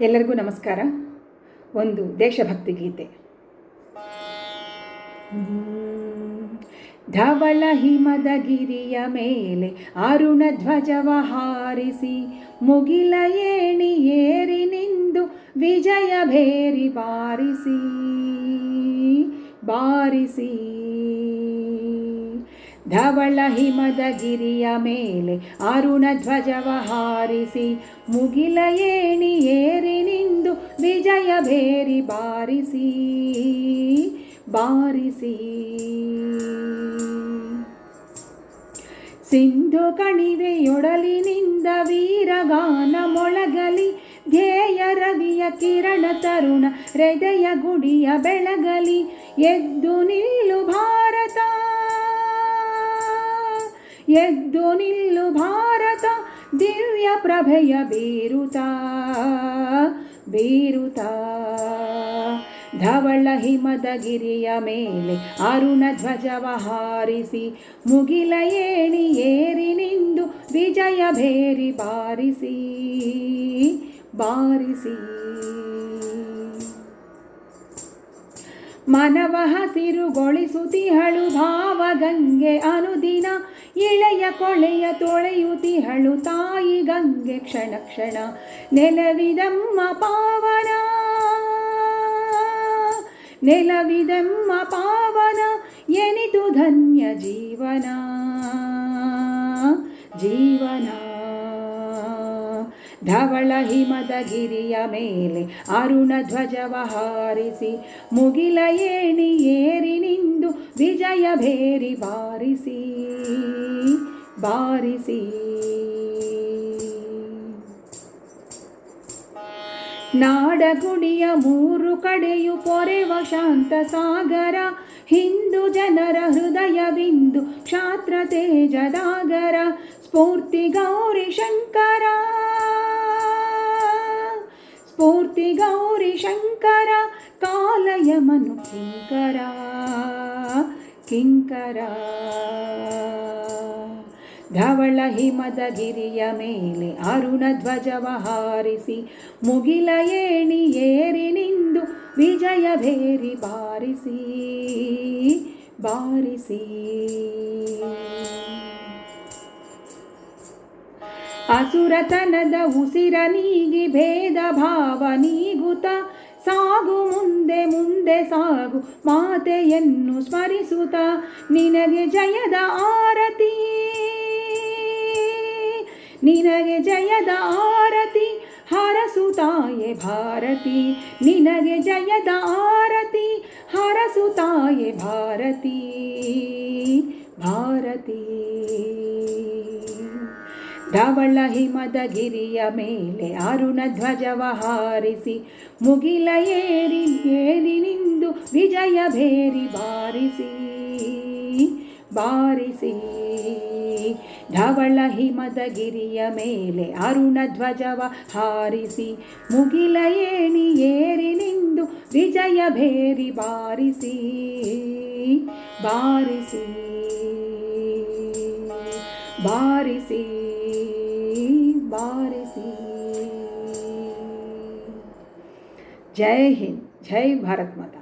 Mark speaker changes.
Speaker 1: ಎಲ್ಲರಿಗೂ ನಮಸ್ಕಾರ. ಒಂದು ದೇಶಭಕ್ತಿ ಗೀತೆ. ಧವಳ ಹಿಮದ ಗಿರಿಯ ಮೇಲೆ ಅರುಣ ಧ್ವಜವ ಹಾರಿಸಿ, ಮುಗಿಲ ಏಣಿ ಏರಿ ನಿಂದು ವಿಜಯ ಭೇರಿ ಬಾರಿಸಿ ಬಾರಿಸಿ. ಧವಳ ಹಿಮದ ಗಿರಿಯ ಮೇಲೆ ಅರುಣ ಧ್ವಜವ ಹಾರಿಸಿ, ಮುಗಿಲ ಏಣಿ ಏರಿ ನಿಂದು ವಿಜಯ ಭೇರಿ ಬಾರಿಸಿ ಬಾರಿಸಿ. ಸಿಂಧು ಕಣಿವೆಯೊಡಲಿನಿಂದ ವೀರಗಾನ ಮೊಳಗಲಿ ಧ್ಯೇಯ ರವಿಯ ಕಿರಣ ತರುಣ ಹೃದಯ ಗುಡಿಯ ಬೆಳಗಲಿ, ಎದ್ದು ನಿಲ್ಲು ಎದ್ದು ನಿಲ್ಲು ಭಾರತ, ದಿವ್ಯ ಪ್ರಭೆಯ ಬೀರುತ ಬೀರುತ. ಧವಳ ಹಿಮದ ಗಿರಿಯ ಮೇಲೆ ಅರುಣ ಧ್ವಜವ ಹಾರಿಸಿ, ಮುಗಿಲ ಏಣಿ ಏರಿ ನಿಂದು ವಿಜಯ ಭೇರಿ ಬಾರಿಸಿ ಬಾರಿಸಿ. ಮನವ ಹಸಿರುಗೊಳಿಸುತ್ತಿಹಳು ಭಾವಗಂಗೆ ಅನುದಿನ ಇಳೆಯ ಕೊಳೆಯ ತೊಳೆಯುತ್ತಿಹಳು ತಾಯಿ ಗಂಗೆ ಕ್ಷಣ ಕ್ಷಣ ನೆಲವಿದಮ್ಮ ಪಾವನ ನೆಲವಿದಮ್ಮ ಪಾವನ ಎನಿತು ಧನ್ಯ ಜೀವನ ಜೀವನ ಧವಳ ಹಿಮದ ಗಿರಿಯ ಮೇಲೆ ಅರುಣ ಧ್ವಜವ ಹಾರಿಸಿ, ಮುಗಿಲ ಏಣಿ ಏರಿ ನಿಂದು ವಿಜಯ ಭೇರಿ ಬಾರಿಸಿ ಬಾರಿಸಿ. ನಾಡಗುಡಿಯ ಮೂರು ಕಡೆಯು ಪೊರೆವ ಶಾಂತ ಸಾಗರ, ಹಿಂದೂ ಜನರ ಹೃದಯವಿಂದು ಕ್ಷಾತ್ರ ತೇಜದಾಗರ, ಸ್ಫೂರ್ತಿ ಗೌರಿ ಶಂಕರ. ಸ್ಫೂರ್ತಿ ಗೌರಿ ಶಂಕರ ಕಾಲಯಮನು ಕಿಂಕರ ಕಿಂಕರ. ಧವಳ ಹಿಮದ ಗಿರಿಯ ಮೇಲೆ ಅರುಣ ಧ್ವಜವ ಹಾರಿಸಿ, ಮುಗಿಲ ಏಣಿ ಏರಿ ನಿಂದು ವಿಜಯ ಭೇರಿ ಬಾರಿಸಿ ಬಾರಿಸಿ. ಅಸುರತನದ ಉಸಿರ ನೀಗಿ ಭೇದ ಭಾವ ನೀಗುತ, ಸಾಗು ಮುಂದೆ ಮುಂದೆ ಸಾಗು ಮಾತೆಯನ್ನು ಸ್ಮರಿಸುತ್ತ ನಿನಗೆ ಜಯದ ಆರತಿ. ನಿನಗೆ ಜಯದ ಆರತಿ ಹರಸುತಾಯೆ ಭಾರತಿ. ನಿನಗೆ ಜಯದ ಆರತಿ ಹರಸುತಾಯೆ ಭಾರತಿ. ಭಾರತಿ. ಧವಳ ಹಿಮದ ಗಿರಿಯ ಮೇಲೆ ಅರುಣ ಧ್ವಜವ ಹಾರಿಸಿ, ಮುಗಿಲ ಏರಿ ಏರಿ ನಿಂದು ವಿಜಯ ಭೇರಿ ಬಾರಿಸಿ ಬಾರಿಸಿ. ಧವಳ ಹಿಮದ ಗಿರಿಯ ಮೇಲೆ ಅರುಣ ಧ್ವಜವ ಹಾರಿಸಿ, ಮುಗಿಲ ಏಣಿ ಏರಿ ನಿಂದು ವಿಜಯ ಭೇರಿ ಬಾರಿಸಿ ಬಾರಿಸಿ. ಬಾರಿಸಿ. ಬಾರಿಸಿ ಜೈ ಹಿಂದ್ ಜೈ ಭಾರತ್ ಮಾತಾ